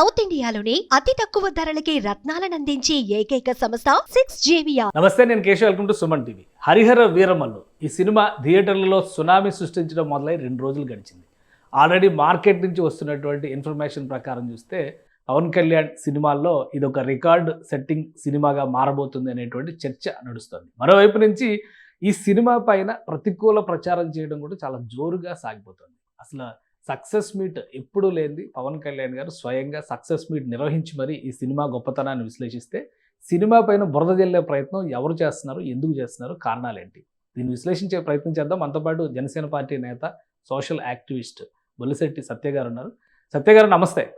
South ఇండియాలోని అతి తక్కువ ధరలకి రత్నాలనందించే ఏకైక సంస్థ సిక్స్ జేవియా నమస్తే నేను Keshav. Welcome to Suman TV. Harihara Veeramallu. ఈ సినిమా థియేటర్లలో సునామీ సృష్టించడం మొదలై రెండు రోజులు గడిచింది. ఆల్రెడీ మార్కెట్ నుంచి వస్తున్నటువంటి ఇన్ఫర్మేషన్ ప్రకారం చూస్తే పవన్ కళ్యాణ్ సినిమాల్లో ఇది ఒక రికార్డ్ సెట్టింగ్ సినిమాగా మారబోతుంది అనేటువంటి చర్చ నడుస్తుంది. మరోవైపు నుంచి ఈ సినిమా పైన ప్రతికూల ప్రచారం చేయడం కూడా చాలా జోరుగా సాగిపోతుంది. అసలు సక్సెస్ మీట్ ఎప్పుడూ లేనిది పవన్ కళ్యాణ్ గారు స్వయంగా సక్సెస్ మీట్ నిర్వహించి మరి ఈ సినిమా గొప్పతనాన్ని విశ్లేషిస్తే సినిమా పైన బురద జల్లే ప్రయత్నం ఎవరు చేస్తున్నారు ఎందుకు చేస్తున్నారు కారణాలు ఏంటి దీన్ని విశ్లేషించే ప్రయత్నం చేద్దాం. మనతో పాటు జనసేన పార్టీ నేత సోషల్ యాక్టివిస్ట్ బొలిశెట్టి సత్య గారు ఉన్నారు. సత్య గారు నమస్తే.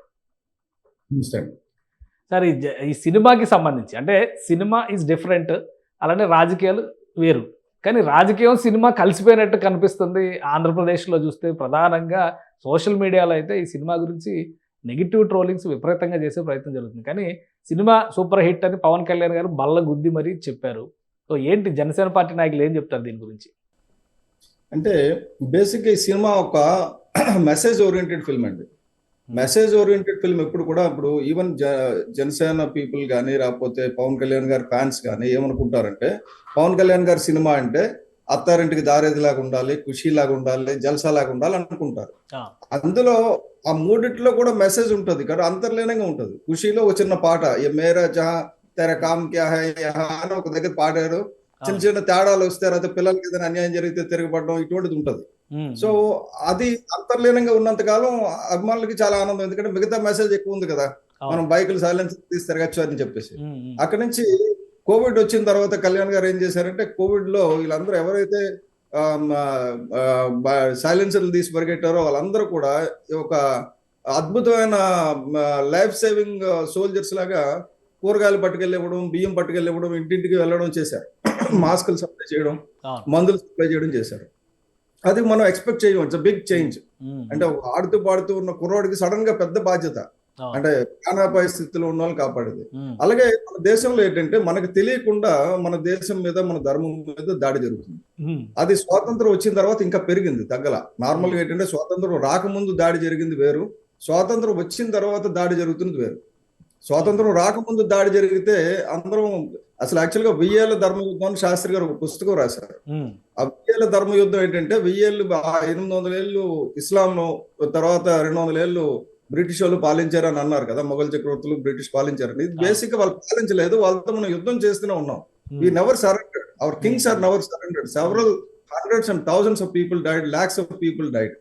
సార్ ఈ జ- ఈ సినిమాకి సంబంధించి అంటే సినిమా ఈజ్ డిఫరెంట్ అలానే రాజకీయాలు వేరు. కానీ రాజకీయం సినిమా కలిసిపోయినట్టు కనిపిస్తుంది. ఆంధ్రప్రదేశ్లో చూస్తే ప్రధానంగా సోషల్ మీడియాలో అయితే ఈ సినిమా గురించి నెగిటివ్ ట్రోలింగ్స్ విపరీతంగా చేసే ప్రయత్నం జరుగుతుంది. కానీ సినిమా సూపర్ హిట్ అని పవన్ కళ్యాణ్ గారు బల్ల గుద్ది మరీ చెప్పారు. సో ఏంటి జనసేన పార్టీ నాయకులు ఏం చెప్తారు దీని గురించి? అంటే బేసిక్ ఈ సినిమా ఒక మెసేజ్ ఓరియంటెడ్ ఫిల్మ్ అండి. మెసేజ్ ఓరియంటెడ్ ఫిల్మ్ ఎప్పుడు కూడా ఇప్పుడు ఈవెన్ జనసేన పీపుల్ కానీ లేకపోతే పవన్ కళ్యాణ్ గారి ఫ్యాన్స్ కానీ ఏమనుకుంటారంటే పవన్ కళ్యాణ్ గారి సినిమా అంటే అత్తారింటికి దారేది లాగా ఉండాలి ఖుషీ లాగా ఉండాలి జల్సా లాగా ఉండాలి అనుకుంటారు. అందులో ఆ మూడిట్లో కూడా మెసేజ్ ఉంటుంది కదా అంతర్లీనంగా ఉంటుంది. ఖుషీలో ఒక చిన్న పాట మేరా జహా తెర కామ్ క్యా హై అని ఒక దగ్గర పాడారు. చిన్న చిన్న తేడాలు వస్తే అయితే పిల్లలకి ఏదైనా అన్యాయం జరిగితే తిరగబడడం ఇటువంటిది ఉంటుంది. సో అది అంతర్లీనంగా ఉన్నంత కాలం అభిమానులకి చాలా ఆనందం. ఎందుకంటే మిగతా మెసేజ్ ఎక్కువ ఉంది కదా. మనం బైకులు సైలెన్స్ తీసి తిరగచ్చు అని చెప్పేసి. ఉమ్, ఉమ్, అక్కడి నుంచి కోవిడ్ వచ్చిన తర్వాత కళ్యాణ్ గారు ఏం చేశారంటే కోవిడ్లో వీళ్ళందరూ ఎవరైతే సైలెన్సర్లు తీసి పరిగెట్టారో వాళ్ళందరూ కూడా ఒక అద్భుతమైన లైఫ్ సేవింగ్ సోల్జర్స్ లాగా కూరగాయలు పట్టుకెళ్ళివ్వడం బియ్యం పట్టుకెళ్ళివ్వడం ఇంటింటికి వెళ్ళడం చేశారు. మాస్కులు సప్లై చేయడం. మందులు సప్లై చేయడం చేశారు. అది మనం ఎక్స్పెక్ట్ చేయడం ఇట్స్ బిగ్ చేంజ్ అంటే ఆడుతూ పాడుతూ ఉన్న కుర్రోడికి సడన్గా పెద్ద బాధ్యత. అంటే ప్రాణాపాయ స్థితిలో ఉన్న వాళ్ళని కాపాడేది. ఉమ్, అలాగే మన దేశంలో ఏంటంటే మనకు తెలియకుండా మన దేశం మీద మన ధర్మం మీద దాడి జరుగుతుంది. ఉమ్, అది స్వాతంత్రం వచ్చిన తర్వాత ఇంకా పెరిగింది తగ్గల. నార్మల్గా ఏంటంటే స్వాతంత్రం రాకముందు దాడి జరిగింది వేరు. స్వాతంత్రం వచ్చిన తర్వాత దాడి జరుగుతున్నది వేరు. స్వాతంత్రం రాకముందు దాడి జరిగితే అందరం అసలు యాక్చువల్గా వెయ్యేళ్ళ ధర్మ యుద్ధం అని శాస్త్రి గారు ఒక పుస్తకం రాశారు. ఆ వెయ్యేళ్ళ ధర్మ యుద్ధం ఏంటంటే వెయ్యేళ్ళు ఎనిమిది వందల ఏళ్ళు ఇస్లాం తర్వాత రెండు వందల ఏళ్ళు బ్రిటిష్ వాళ్ళు పాలించారు అని అన్నారు కదా మొఘల్ చక్రవర్తులు బ్రిటిష్ పాలించారని. ఇది బేసిక్గా వాళ్ళు పాలించలేదు వాళ్ళతో మనం యుద్ధం చేస్తూనే ఉన్నాం. We never surrendered our kings are never surrendered. Several hundreds and thousands of people died lakhs of people died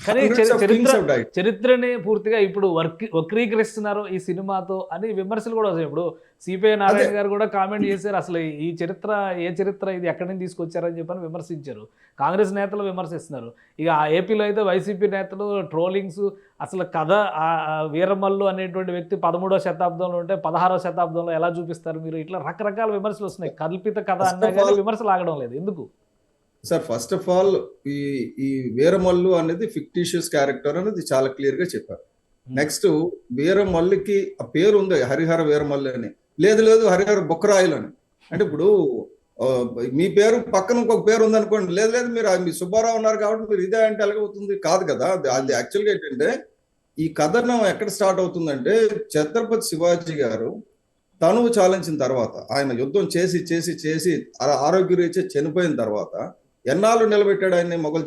కానీ చరిత్ర చరిత్రని పూర్తిగా ఇప్పుడు వర్క్ వక్రీకరిస్తున్నారు ఈ సినిమాతో అని విమర్శలు కూడా వచ్చాయి ఇప్పుడు సిపిఐ నారాయణ. గారు కూడా కామెంట్ చేశారు అసలు ఈ చరిత్ర ఏ చరిత్ర ఇది ఎక్కడి నుంచి తీసుకొచ్చారని చెప్పని విమర్శించారు. కాంగ్రెస్ నేతలు విమర్శిస్తున్నారు. ఇక ఆ ఏపీలో అయితే వైసీపీ నేతలు ట్రోలింగ్స్ అసలు కథ వీరమల్లు అనేటువంటి వ్యక్తి పదమూడవ శతాబ్దంలో ఉంటే పదహారవ శతాబ్దంలో ఎలా చూపిస్తారు మీరు? ఇట్లా రకరకాల విమర్శలు వస్తున్నాయి. కల్పిత కథ అన్నా కానీ విమర్శలు ఆగడం లేదు. ఎందుకు? సార్ ఫస్ట్ ఆఫ్ ఆల్ ఈ ఈ వీరమల్లు అనేది ఫిక్టిషియస్ క్యారెక్టర్ అనేది చాలా క్లియర్గా చెప్పారు. నెక్స్ట్ వీరమల్లికి ఆ పేరు ఉంది హరిహర వీరమల్లి అని. లేదు లేదు హరిహర బొక్కరాయలు అని. అంటే ఇప్పుడు మీ పేరు పక్కన ఇంకొక పేరు ఉంది అనుకోండి లేదు లేదు మీరు మీ సుబ్బారావు ఉన్నారు కాబట్టి మీరు ఇదే అంటే ఎలాగవుతుంది? కాదు కదా అది యాక్చువల్గా ఏంటంటే ఈ కథనం ఎక్కడ స్టార్ట్ అవుతుందంటే ఛత్రపతి శివాజీ గారు తనువు చాలించిన తర్వాత ఆయన యుద్ధం చేసి చేసి చేసి ఆరోగ్యరీత్యా చనిపోయిన తర్వాత ఎన్నాళ్ళు నిలబెట్టాడు ఆయన్ని మొఘల్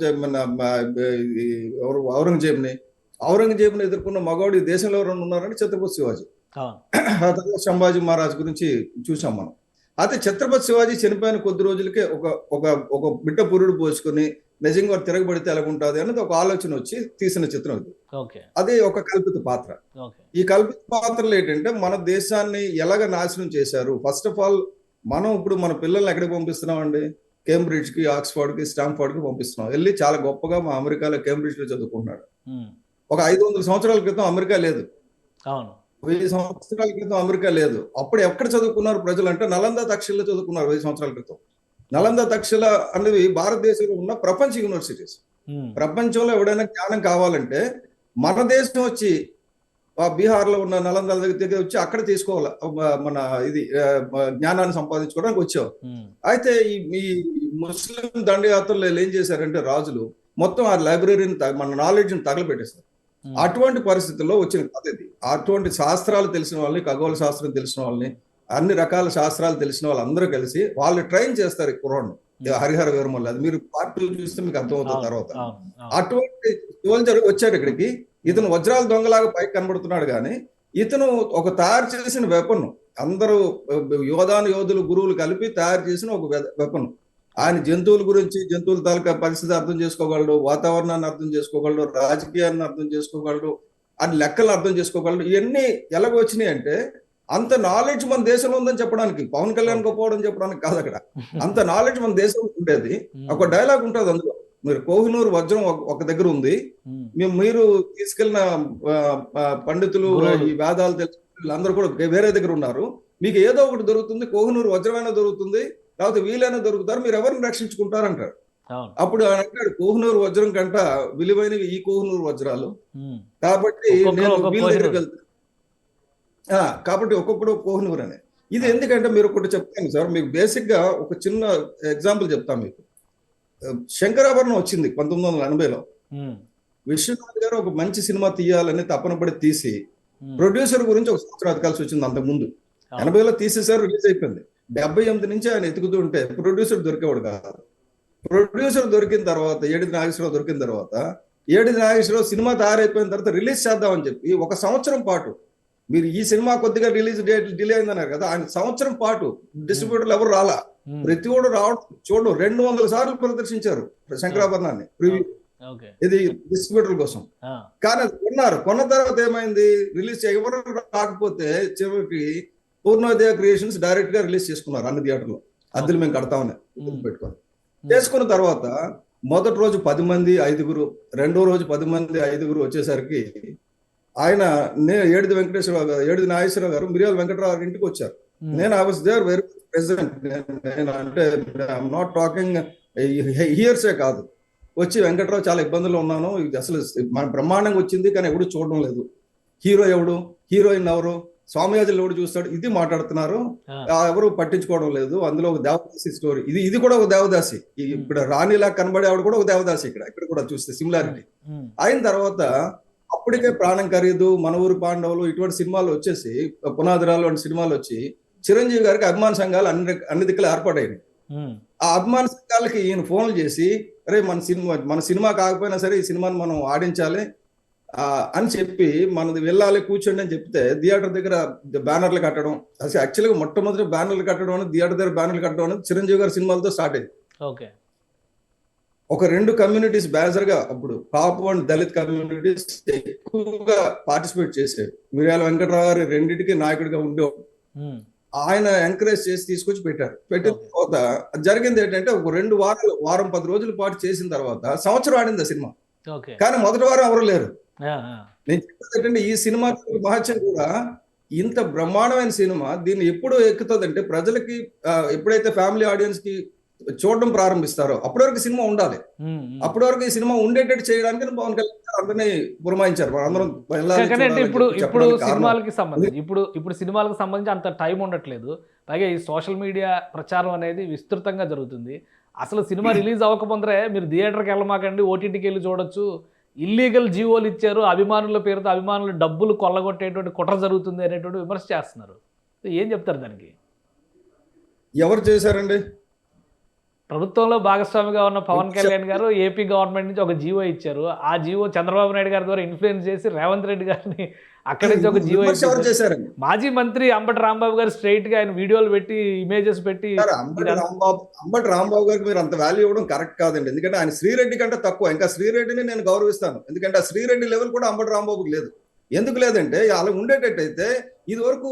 ఎవరు ఔరంగజేబుని? ఔరంగజేబుని ఎదుర్కొన్న మగవాడు ఈ దేశంలో ఎవరైనా ఉన్నారంటే ఛత్రపతి శివాజీ. ఆ తర్వాత సంభాజీ మహారాజ్ గురించి చూసాం మనం. అయితే ఛత్రపతి శివాజీ చనిపోయిన కొద్ది రోజులకే ఒక ఒక ఒక బిడ్డ పురుడు పోసుకొని నిజంగా తిరగబడితే ఎలాగుంటుంది అనేది ఒక ఆలోచన వచ్చి తీసిన చిత్రం ఇది. అది ఒక కల్పిత పాత్ర. ఈ కల్పిత పాత్రలు ఏంటంటే మన దేశాన్ని ఎలాగ నాశనం చేశారు? ఫస్ట్ ఆఫ్ ఆల్ మనం ఇప్పుడు మన పిల్లల్ని ఎక్కడికి పంపిస్తున్నామండి? కేంబ్రిడ్జ్కి ఆక్స్ఫర్డ్కి స్టాంఫర్డ్కి పంపిస్తున్నాం. వెళ్ళి చాలా గొప్పగా మా అమెరికాలో కేంబ్రిడ్జ్లో చదువుకుంటున్నాడు. ఉమ్, ఒక ఐదు వందల సంవత్సరాల క్రితం అమెరికా లేదు. అవును. వెయ్యి సంవత్సరాల క్రితం అమెరికా లేదు. అప్పుడు ఎక్కడ చదువుకున్నారు ప్రజలు అంటే నలంద తక్షశిలలో చదువుకున్నారు వెయ్యి సంవత్సరాల క్రితం. నలంద తక్షశిల అనేవి భారతదేశంలో ఉన్న ప్రపంచ యూనివర్సిటీస్. ప్రపంచంలో ఎవడైనా జ్ఞానం కావాలంటే మన దేశం వచ్చి బీహార్లో ఉన్న నలంద దగ్గర వచ్చి అక్కడ తీసుకోవాలి మన ఇది జ్ఞానాన్ని సంపాదించుకోవడానికి వచ్చావు అయితే ఈ ముస్లిం దండయాత్రలు ఏం చేశారంటే రాజులు మొత్తం ఆ లైబ్రరీని మన నాలెడ్జ్ని తగలబెట్టేస్తారు ఉమ్. అటువంటి పరిస్థితుల్లో వచ్చిన కథ ఇది అటువంటి శాస్త్రాలు తెలిసిన వాళ్ళని ఖగోళ శాస్త్రం తెలిసిన వాళ్ళని అన్ని రకాల శాస్త్రాలు తెలిసిన వాళ్ళందరూ కలిసి వాళ్ళు ట్రైన్ చేస్తారు ఈ ఈ హరిహర వీరమల్లి అది మీరు పార్ట్ చూస్తే మీకు అర్థమవుతుంది తర్వాత. అటువంటి సోల్జర్ వచ్చాడు ఇక్కడికి. ఇతను వజ్రాల దొంగలాగా పైకి కనబడుతున్నాడు కానీ ఇతను ఒక తయారు చేసిన వెపన్ అందరూ యోధాను యోధులు గురువులు కలిపి తయారు చేసిన ఒక వెపన్ ఆయన జంతువుల గురించి జంతువుల తాలూకా పరిస్థితి అర్థం చేసుకోగలడు వాతావరణాన్ని అర్థం చేసుకోగలడు రాజకీయాన్ని అర్థం చేసుకోగలడు అని లెక్కలు అర్థం చేసుకోగలడు. ఇవన్నీ ఎలాగ వచ్చినాయి అంటే అంత నాలెడ్జ్ మన దేశంలో ఉందని చెప్పడానికి పవన్ కళ్యాణ్ గొప్పవాడని చెప్పడానికి కాదు అక్కడ. అంత నాలెడ్జ్ మన దేశంలో ఉండేది. ఒక డైలాగ్ ఉంటుంది అందులో. మీరు కోహినూరు వజ్రం ఒక- దగ్గర ఉంది. మీరు తీసుకెళ్ళిన పండితులు. ఈ వేదాలు తెలిసిన వీళ్ళందరూ కూడా వేరే దగ్గర ఉన్నారు. మీకు ఏదో ఒకటి దొరుకుతుంది కోహినూరు వజ్రమైనా దొరుకుతుంది లేకపోతే వీలైనా దొరుకుతారు మీరు ఎవరిని రక్షించుకుంటారంటారు అవును. అప్పుడు ఆయన అంటాడు కోహినూరు వజ్రం కంట విలువైనవి ఈ కోహినూరు వజ్రాలు. కాబట్టి నేను వీళ్ళ దగ్గరికి. వెళ్తాను ఆ, కాబట్టి ఒక్కొక్కడు కోహినూరు అనే. ఇది ఎందుకంటే మీరు ఒకటి చెప్తాను సార్ మీకు బేసిక్గా ఒక చిన్న ఎగ్జాంపుల్ చెప్తాను మీకు. శంకరాభరణం వచ్చింది పంతొమ్మిది వందల ఎనభైలో. విశ్వనాథ్ గారు ఒక మంచి సినిమా తీయాలని తపన పడి తీసి ప్రొడ్యూసర్ గురించి ఒక సంవత్సరం ఎతకాల్సి వచ్చింది అంతకు ముందు అవును. ఎనభైలో తీసేసారు రిలీజ్ అయిపోయింది. డెబ్బై ఎనిమిది నుంచి ఆయన ఎతుకుతూ ఉంటే ప్రొడ్యూసర్ దొరికేవాడు కాదు. ప్రొడ్యూసర్ దొరికిన తర్వాత ఏడిది నాగేశ్వరరావు దొరికిన తర్వాత ఏడిది నాగేశ్వరరావు సినిమా తయారైపోయిన తర్వాత రిలీజ్ చేద్దామని చెప్పి ఒక సంవత్సరం పాటు మీరు ఈ సినిమా కొద్దిగా రిలీజ్ డేట్ డిలే అయిందన్నారు కదా ఆయన సంవత్సరం పాటు డిస్ట్రిబ్యూటర్లు ఎవరు రాలా? ఉమ్, ప్రతి ఒడు రావడం చూడు రెండు వందల సార్లు ప్రదర్శించారు శంకరాభరణాన్ని. ప్రివ్యూ ఓకే ఇది డిస్ట్రిబ్యూటర్ కోసం. ఆ, కానీ కొన్నారు. కొన్న తర్వాత ఏమైంది? రిలీజ్ ఎవరు రాకపోతే చివరికి పూర్ణోదయ క్రియేషన్స్ డైరెక్ట్గా రిలీజ్ చేసుకున్నారు అన్ని థియేటర్లో. అద్దెలు మేము కడతామని ఉమ్, పెట్టుకొని. చేసుకున్న తర్వాత మొదటి రోజు పది మంది ఐదుగురు రెండో రోజు పది మంది ఐదుగురు వచ్చేసరికి ఆయన నేను ఏడిది వెంకటేశ్వరరావు గారు ఏడిది నాగేశ్వరరావు గారు మిరియాల వెంకటరావు గారి ఇంటికి వచ్చారు. ఉమ్, నేను I was there very present నేను అంటే ఐఎమ్ నాట్ టాకింగ్ హియర్సే కాదు. వచ్చి వెంకట్రావు చాలా ఇబ్బందులు ఉన్నాను. ఇది అసలు మన బ్రహ్మాండంగా వచ్చింది కానీ ఎవడు చూడడం లేదు. హీరో ఎవడు? హీరోయిన్ ఎవరు? స్వామియాజులు ఎవడు చూస్తాడు? ఇది మాట్లాడుతున్నారు. ఎవరు పట్టించుకోవడం లేదు. అందులో ఒక దేవదాసి స్టోరీ ఇది ఇది కూడా ఒక దేవదాసి. ఈ- ఇక్కడ రాణిలా కనబడే ఆవిడ కూడా ఒక దేవదాసి ఇక్కడ. ఇక్కడ కూడా చూస్తే సిమిలారిటీ ఉమ్, అయిన తర్వాత అప్పటికే ప్రాణం ఖరీదు మన ఊరు పాండవులు ఇటువంటి సినిమాలు వచ్చేసి పునాదిరాలు వంటి సినిమాలు వచ్చి చిరంజీవి గారికి అభిమాన సంఘాలు అన్ని అన్ని దిక్కులు ఉమ్, ఆ అభిమాన సంఘాలకి ఈయన ఫోన్లు చేసి అరే మన సినిమా మన సినిమా కాకపోయినా సరే ఈ సినిమాని మనం ఆడించాలి అని చెప్పి మనది వెళ్ళాలి కూర్చోండి అని చెప్తే థియేటర్ దగ్గర బ్యానర్లు కట్టడం అసలు యాక్చువల్గా మొట్టమొదటి బ్యానర్లు కట్టడం అనేది థియేటర్ దగ్గర బ్యానర్లు కట్టడం అనేది చిరంజీవి గారి సినిమాలతో స్టార్ట్ అయింది. ఓకే. ఒక రెండు కమ్యూనిటీస్గా అప్పుడు పాపు అండ్ దళిత్ కమ్యూనిటీస్ ఎక్కువగా పార్టిసిపేట్ చేసేవి మిర్యాల వెంకటరావు గారి రెండింటికి నాయకుడిగా ఉండేవాడు ఉమ్, ఆయన ఎంకరేజ్ చేసి తీసుకొచ్చి పెట్టారు. పెట్టిన. తర్వాత జరిగింది ఏంటంటే ఒక రెండు వారాలు వారం పది రోజుల పాటు చేసిన తర్వాత సంవత్సరం ఆడింది ఆ సినిమా. కానీ మొదటి వారం ఎవరు లేరు. నేను చెప్పేది ఏంటంటే ఈ సినిమా మహత్యం కూడా ఇంత బ్రహ్మాండమైన సినిమా దీన్ని ఎప్పుడు ఎక్కుతుందంటే ప్రజలకి ఆ, ఎప్పుడైతే ఫ్యామిలీ ఆడియన్స్కి చూడడం ప్రారంభిస్తారో. అప్పటి వరకు సినిమా ఉండాలి. అప్పటి వరకు ఈ సినిమా ఉండేటట్టు చేయడానికి పవన్ కళ్యాణ్ గారు అందరినీ పురమాయించారు అందరం ఇప్పుడు ఇప్పుడు. సినిమాలకి సంబంధించి ఇప్పుడు ఇప్పుడు సినిమాలకు సంబంధించి అంత టైం ఉండట్లేదు. పైగా ఈ సోషల్ మీడియా ప్రచారం అనేది విస్తృతంగా జరుగుతుంది. అసలు సినిమా రిలీజ్ అవ్వకముందరే మీరు థియేటర్కి వెళ్ళమాకండి ఓటీటీకి వెళ్ళి చూడొచ్చు. ఇల్లీగల్ జీవోలు ఇచ్చారు అభిమానుల పేరుతో అభిమానులు డబ్బులు కొల్లగొట్టేటువంటి కుట్ర జరుగుతుంది అనేటువంటి విమర్శ చేస్తున్నారు. ఏం చెప్తారు దానికి? ఎవరు చేశారండి? ప్రభుత్వంలో భాగస్వామిగా ఉన్న పవన్ కళ్యాణ్ గారు ఏపీ గవర్నమెంట్ నుంచి ఒక జీవో ఇచ్చారు. ఆ జీవో చంద్రబాబు నాయుడు గారి ద్వారా ఇన్ఫ్లుయెన్స్ చేసి రేవంత్ రెడ్డి గారిని అక్కడి నుంచి ఒక జీవో. చేశారండి? మాజీ మంత్రి అంబటి రాంబాబు గారు స్ట్రైట్గా ఆయన వీడియోలు పెట్టి ఇమేజెస్ పెట్టి సార్, అంబటి రాంబాబు అంబటి రాంబాబు గారికి మీరు అంత వాల్యూ ఇవ్వడం కరెక్ట్ కాదండి. ఎందుకంటే ఆయన శ్రీరెడ్డి కంటే తక్కువ. ఇంకా శ్రీరెడ్డిని నేను గౌరవిస్తాను. ఎందుకంటే ఆ శ్రీరెడ్డి లెవెల్ కూడా అంబటి రాంబాబుకి లేదు. ఎందుకు లేదంటే అలా ఉండేటట్టయితే ఇది వరకు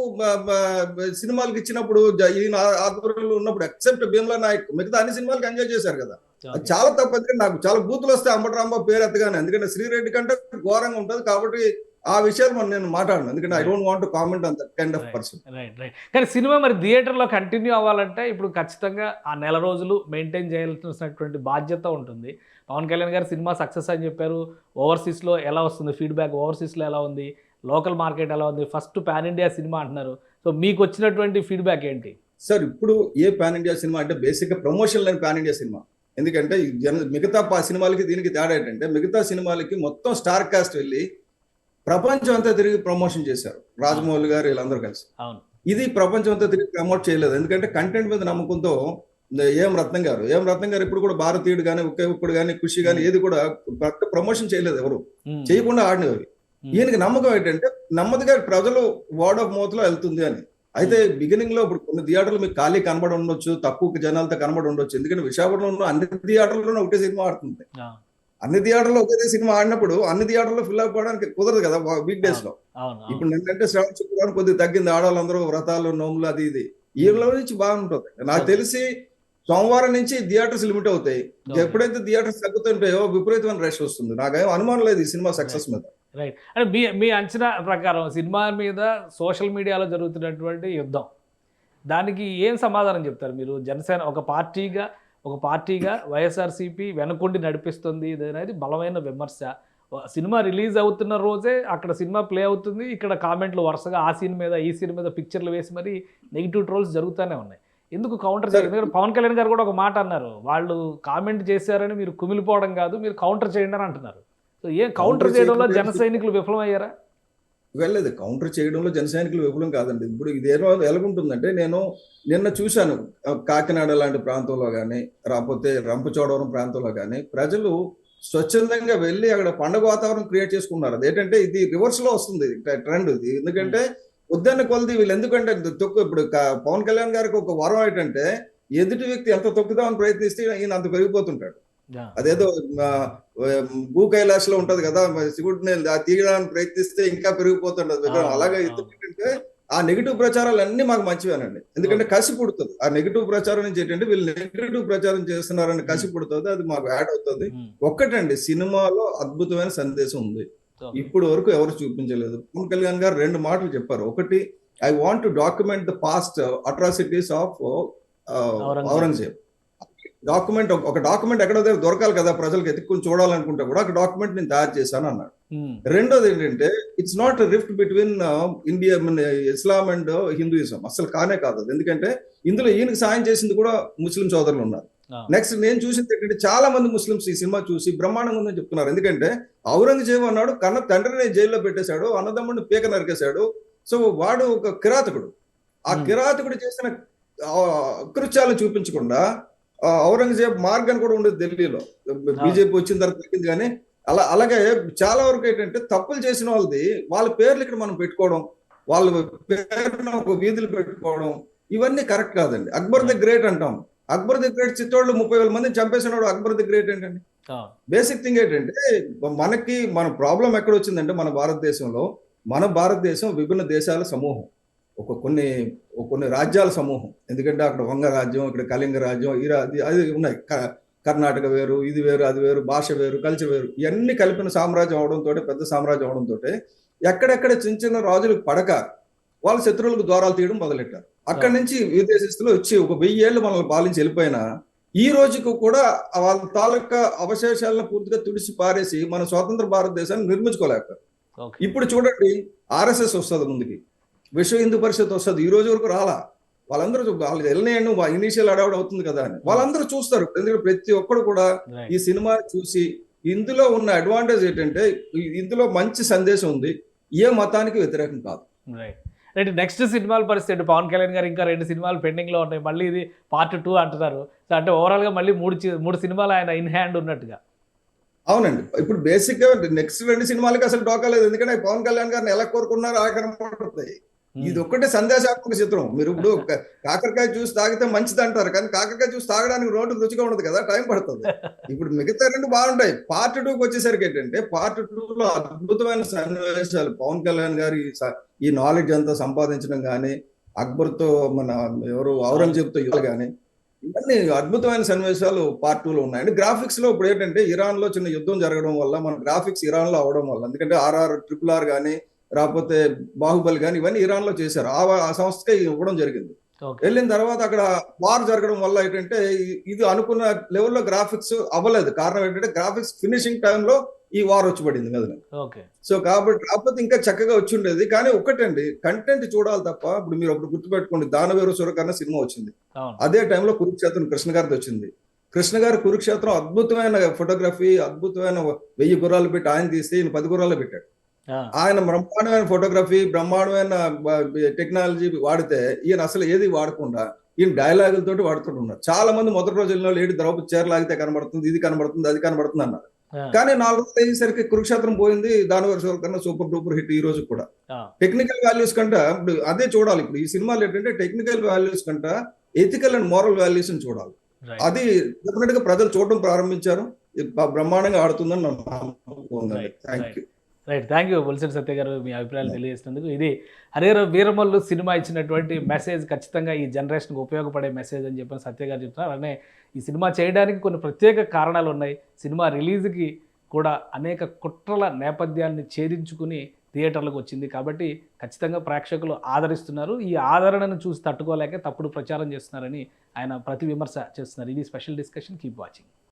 సినిమాలకు ఇచ్చినప్పుడు ఈయన ఆధ్వర్యంలో ఉన్నప్పుడు ఎక్సెప్ట్ భీమ్లా నాయక్ మిగతా అన్ని సినిమాలకు ఎంజాయ్ చేశారు కదా. చాలా తప్పు. ఎందుకంటే నాకు చాలా బూతులు వస్తాయి అంబటి రాంబాబు పేరు ఎత్తగానే. ఎందుకంటే శ్రీరెడ్డి కంటే ఘోరంగా ఉంటుంది కాబట్టి ఆ విషయాలు మనం నేను మాట్లాడను. ఎందుకంటే I don't want comment on that kind of person right right కానీ సినిమా మరి థియేటర్లో కంటిన్యూ అవ్వాలంటే ఇప్పుడు ఖచ్చితంగా ఆ నెల రోజులు మెయింటైన్ చేయాల్సినటువంటి బాధ్యత ఉంటుంది. పవన్ కళ్యాణ్ గారు సినిమా సక్సెస్ అని చెప్పారు. ఓవర్సీస్లో ఎలా వస్తుంది? ఫీడ్బ్యాక్ ఓవర్సీస్లో ఎలా ఉంది? లోకల్ మార్కెట్ ఎలా ఉంది? ఫస్ట్ పాన్ ఇండియా సినిమా అంటున్నారు. సో మీకు వచ్చినటువంటి ఫీడ్బ్యాక్ ఏంటి? సార్ ఇప్పుడు ఏ పాన్ ఇండియా సినిమా అంటే బేసిక్గా ప్రమోషన్ లేని పాన్ ఇండియా సినిమా. ఎందుకంటే జన మిగతా సినిమాలకి దీనికి తేడా ఏంటంటే మిగతా సినిమాలకి మొత్తం స్టార్ కాస్ట్ వెళ్ళి ప్రపంచం అంతా తిరిగి ప్రమోషన్ చేశారు. రాజమౌళి గారు వీళ్ళందరూ కలిసి. అవును. ఇది ప్రపంచం అంతా తిరిగి ప్రమోట్ చేయలేదు. ఎందుకంటే కంటెంట్ మీద నమ్మకంతో ఏం రత్నం గారు ఏం రత్నం గారు ఇప్పుడు కూడా భారతీయుడు కానీ ఒకే ఒక్కడు కానీ ఖుషి కానీ ఏది కూడా ప్రమోషన్ చేయలేదు ఎవరు. చేయకుండా ఆడినవి. ఈయనకి నమ్మకం ఏంటంటే నెమ్మదిగా ప్రజలు వర్డ్ ఆఫ్ మౌత్లో వెళ్తుంది అని. అయితే బిగినింగ్లో ఇప్పుడు కొన్ని థియేటర్లు మీకు ఖాళీ కనబడి ఉండొచ్చు తక్కువ జనాలతో కనబడి ఉండొచ్చు. ఎందుకంటే విశాఖపట్నంలో అన్ని థియేటర్లోనే ఒకటే సినిమా ఆడుతుంది. అన్ని థియేటర్లో ఒకే సినిమా ఆడినప్పుడు అన్ని థియేటర్లో ఫిల్ అవ్వడానికి కుదరదు కదా వీక్ డేస్లో. ఇప్పుడు ఏంటంటే శ్రవణ శుక్రవారం కొద్దిగా తగ్గింది. ఆడవాళ్ళందరూ వ్రతాలు నోములు అది ఇది. ఈ లో నుంచి బాగుంటుంది. నాకు తెలిసి సోమవారం నుంచి థియేటర్స్ లిమిట్ అవుతాయి. ఎప్పుడైతే థియేటర్స్ తగ్గుతుంటాయో విపరీతమైన రష్ వస్తుంది. నాకేం అనుమానం లేదు ఈ సినిమా సక్సెస్ మీద. రైట్. అంటే మీ మీ అంచనా ప్రకారం సినిమా మీద సోషల్ మీడియాలో జరుగుతున్నటువంటి యుద్ధం. దానికి ఏం సమాధానం చెప్తారు మీరు? జనసేన ఒక పార్టీగా ఒక పార్టీగా వైఎస్ఆర్సీపీ వెనకొండి నడిపిస్తుంది ఇది అనేది బలమైన విమర్శ. సినిమా రిలీజ్ అవుతున్న రోజే అక్కడ సినిమా ప్లే అవుతుంది. ఇక్కడ కామెంట్లు వరుసగా ఆ సీన్ మీద ఈ సీన్ మీద పిక్చర్లు వేసి మరి నెగిటివ్ ట్రోల్స్ జరుగుతూనే ఉన్నాయి. ఎందుకు కౌంటర్ చేయాలి ఎందుకంటే పవన్ కళ్యాణ్ గారు కూడా ఒక మాట అన్నారు. వాళ్ళు కామెంట్ చేశారని మీరు కుమిలిపోవడం కాదు మీరు కౌంటర్ చేయండి అని అంటున్నారు. సో ఏం కౌంటర్ చేయడంలో చేయడం జన సైనికులు విఫలమయ్యారా? వెళ్ళలేదు కౌంటర్ చేయడంలో జన సైనికులు విఫలం కాదండి. ఇప్పుడు ఇదేదో ఎలాగుంటుందంటే నేను నిన్న చూశాను కాకినాడ లాంటి ప్రాంతంలో కానీ రాకపోతే రంపచోడవరం ప్రాంతంలో కానీ ప్రజలు స్వచ్ఛందంగా వెళ్ళి అక్కడ పండుగ వాతావరణం క్రియేట్ చేసుకున్నారు అదేంటంటే ఇది రివర్స్లో వస్తుంది ట్రెండ్ ఇది. ఎందుకంటే ఉద్యాన కొలది వీళ్ళు ఎందుకంటే తొక్కు ఇప్పుడు పవన్ కళ్యాణ్ గారికి ఒక వరం ఏంటంటే ఎదుటి వ్యక్తి ఎంత తొక్కుదామని ప్రయత్నిస్తే ఈయన అంత పెరిగిపోతుంటాడు. అదేదో భూ కైలాష్లో ఉంటది కదా శివుడిని ఆ తీయడానికి ప్రయత్నిస్తే ఇంకా అవును, అలాగే. ఎందుకంటే ఆ నెగిటివ్ ప్రచారాలు అన్ని మాకు మంచివేనండి. ఎందుకంటే కసి పుడుతుంది. ఆ నెగిటివ్ ప్రచారం నుంచి ఏంటంటే వీళ్ళు నెగిటివ్ ప్రచారం చేస్తున్నారని కసి పుడుతుంది అది మాకు యాడ్ అవుతుంది. ఒక్కటండి సినిమాలో అద్భుతమైన సందేశం ఉంది. ఇప్పుడు వరకు ఎవరు చూపించలేదు. పవన్ కళ్యాణ్ గారు రెండు మాటలు చెప్పారు. ఒకటి I want to document the past atrocities of Aurangzeb. Document ఒక డాక్యుమెంట్ ఎక్కడో దగ్గర దొరకాలి కదా ప్రజలకు ఎత్తుకుని చూడాలనుకుంటే కూడా ఒక డాక్యుమెంట్ నేను తయారు చేశాను అన్నాడు. రెండోది ఏంటంటే it's not rift between India Islam and Hinduism అసలు కానే కాదు అది. ఎందుకంటే ఇందులో ఈయనకి సాయం చేసింది కూడా ముస్లిం సోదరులు ఉన్నారు. నెక్స్ట్ నేను చూసింది ఏంటంటే చాలా మంది ముస్లిమ్స్ ఈ సినిమా చూసి బ్రహ్మాండంగా ఉందని చెప్తున్నారు. ఎందుకంటే ఔరంగజేబు అన్నాడు కన్న తండ్రిని జైల్లో పెట్టేశాడు అన్నదమ్ముడిని పీక నరికేశాడు. సో వాడు ఒక కిరాతకుడు. ఆ. కిరాతకుడు చేసిన ఆ, కృత్యాలను చూపించకుండా ఔరంగజేబ్ మార్గం కూడా ఉండేది ఢిల్లీలో. బీజేపీ వచ్చిన తర్వాత తగ్గింది కానీ అలా అలాగే చాలా వరకు ఏంటంటే తప్పులు చేసిన వాళ్ళది వాళ్ళ పేర్లు ఇక్కడ మనం పెట్టుకోవడం వాళ్ళ పేరున ఒక వీధులు పెట్టుకోవడం ఇవన్నీ కరెక్ట్ కాదండి. అక్బర్ ది గ్రేట్ అంటాం. అక్బర్ ది గ్రేట్ చిత్తోళ్ళు ముప్పై వేల మందిని చంపేసినాడు అక్బర్ ది గ్రేట్ ఏంటండి. బేసిక్ థింగ్ ఏంటంటే మనకి మన ప్రాబ్లం ఎక్కడ వచ్చిందంటే మన భారతదేశంలో మన భారతదేశం విభిన్న దేశాల సమూహం. ఒక కొన్ని ఒక కొన్ని రాజ్యాల సమూహం. ఎందుకంటే అక్కడ వంగ రాజ్యం ఇక్కడ కళింగ రాజ్యం ఈ అది ఉన్నాయి. కర్ణాటక వేరు ఇది వేరు అది వేరు భాష వేరు కల్చర్ వేరు. ఇవన్నీ కలిపిన సామ్రాజ్యం అవడంతో పెద్ద సామ్రాజ్యం అవడంతో ఎక్కడెక్కడ చిన్న చిన్న రాజులకు పడక వాళ్ళ శత్రువులకు ద్వారాలు తీయడం మొదలెట్టారు. అక్కడి నుంచి విదేశస్తులు వచ్చి ఒక వెయ్యి ఏళ్ళు మనల్ని పాలించి వెళ్ళిపోయినా ఈ రోజుకు కూడా వాళ్ళ తాలూకా అవశేషాలను పూర్తిగా తుడిచి పారేసి మన స్వతంత్ర భారతదేశాన్ని నిర్మించుకోలేక ఇప్పుడు చూడండి ఆర్ఎస్ఎస్ వస్తుంది ముందుకి. విశ్వ హిందూ పరిషత్ వస్తుంది. ఈ రోజు వరకు రాలా. వాళ్ళందరూ వాళ్ళు వెళ్ళినాయండి ఇనీషియల్ అడౌట్ అవుతుంది కదా అని. వాళ్ళందరూ చూస్తారు. ఎందుకంటే ప్రతి ఒక్కడు కూడా ఈ సినిమా చూసి ఇందులో ఉన్న అడ్వాంటేజ్ ఏంటంటే ఇందులో మంచి సందేశం ఉంది. ఏ మతానికి వ్యతిరేకం కాదు. రైట్ నెక్స్ట్ సినిమాల పరిస్థితి పవన్ కళ్యాణ్ గారు ఇంకా రెండు సినిమాలు పెండింగ్లో ఉన్నాయి. మళ్ళీ ఇది పార్ట్ టూ అంటున్నారు. సో అంటే ఓవరాల్గా మళ్ళీ మూడు మూడు సినిమాలు ఆయన ఇన్ హ్యాండ్ ఉన్నట్టుగా. అవునండి. ఇప్పుడు బేసిక్గా నెక్స్ట్ రెండు సినిమాలకి అసలు డోకా లేదు. ఎందుకంటే పవన్ కళ్యాణ్ గారిని ఎలా కోరుకున్నారో ఆ కనపడుతుంది ఇది ఒక్కటే సందేశాత్మక చిత్రం. మీరు ఇప్పుడు కాకరకాయ జ్యూస్ తాగితే మంచిది అంటారు కానీ కాకరకాయ జ్యూస్ తాగడానికి రోడ్డు రుచిగా ఉండదు కదా టైం పడుతుంది. ఇప్పుడు మిగతా రెండు బాగుంటాయి. పార్ట్ టూకి వచ్చేసరికి ఏంటంటే పార్ట్లో అద్భుతమైన సన్నివేశాలు. పవన్ కళ్యాణ్ గారి ఈ నాలెడ్జ్ అంతా సంపాదించడం కానీ అక్బర్తో మన ఎవరు ఔరంగజేబ్తో యుద్ధాలు కానీ ఇవన్నీ అద్భుతమైన సన్నివేశాలు పార్ట్లో ఉన్నాయి అంటే గ్రాఫిక్స్లో ఇప్పుడు ఏంటంటే ఇరాన్లో చిన్న యుద్ధం జరగడం వల్ల మన గ్రాఫిక్స్ ఇరాన్లో అవడం వల్ల ఎందుకంటే ఆర్ఆర్ ట్రిపుల్ ఆర్ కానీ రాకపోతే బాహుబలి కానీ ఇవన్నీ ఇరాన్లో చేశారు. ఆ సంస్థకే ఇవ్వడం జరిగింది. వెళ్ళిన తర్వాత అక్కడ వార్ జరగడం వల్ల ఏంటంటే ఇది అనుకున్న లెవెల్లో గ్రాఫిక్స్ అవ్వలేదు. కారణం ఏంటంటే గ్రాఫిక్స్ ఫినిషింగ్ టైంలో ఈ వార్ వచ్చి పడింది కదా సో కాబట్టి కాకపోతే ఇంకా చక్కగా వచ్చి ఉండేది కానీ ఒకటండి కంటెంట్ చూడాలి తప్ప ఇప్పుడు మీరు ఒకటి గుర్తుపెట్టుకోండి దానవేరు సురకన్న సినిమా వచ్చింది. అదే టైంలో కురుక్షేత్రం కృష్ణ గారిది వచ్చింది. కృష్ణ గారి కురుక్షేత్రం అద్భుతమైన ఫోటోగ్రఫీ అద్భుతమైన వెయ్యి గుర్రాలు పెట్టి ఆయన తీస్తే ఈయన పది గుర్రాలు పెట్టాడు. ఆయన బ్రహ్మాండమైన ఫోటోగ్రఫీ బ్రహ్మాండమైన టెక్నాలజీ వాడితే ఈయన అసలు ఏది వాడకుండా ఈయన డైలాగులతోటి వాడుతుంటున్నారు చాలా మంది మొదటి రోజుల్లో లేడి ద్రౌపది చీర లాగితే కనబడుతుంది ఇది కనబడుతుంది అది కనబడుతుంది అన్నారు. కానీ నాలుగు రోజులు అయ్యేసరికి కురుక్షేత్రం పోయింది దాని వరుస కన్నా సూపర్ డూపర్ హిట్ ఈ రోజు కూడా. టెక్నికల్ వాల్యూస్ కంటే ఇప్పుడు అదే చూడాలి ఇప్పుడు ఈ సినిమాలు ఏంటంటే టెక్నికల్ వాల్యూస్ కంటే ఎథికల్ అండ్ మోరల్ వాల్యూస్ చూడాలి. అది డెఫినెట్గా ప్రజలు చూడడం ప్రారంభించారు బ్రహ్మాండంగా ఆడుతుందని thank. You right thank you Bolisetti Satya garu మీ అభిప్రాయాలు తెలియజేసినందుకు. ఇది హరిహర వీరమల్లు సినిమా ఇచ్చినటువంటి మెసేజ్ ఖచ్చితంగా ఈ జనరేషన్కి ఉపయోగపడే మెసేజ్ అని చెప్పని సత్య గారు చెప్తున్నారు. అలానే ఈ సినిమా చేయడానికి కొన్ని ప్రత్యేక కారణాలు ఉన్నాయి. సినిమా రిలీజ్కి కూడా అనేక కుట్రల నేపథ్యాన్ని ఛేదించుకుని థియేటర్లకు వచ్చింది కాబట్టి ఖచ్చితంగా ప్రేక్షకులు ఆదరిస్తున్నారు. ఈ ఆదరణను చూసి తట్టుకోలేక తప్పుడు ప్రచారం చేస్తున్నారని ఆయన ప్రతి విమర్శ చేస్తున్నారు. ఇది special discussion keep watching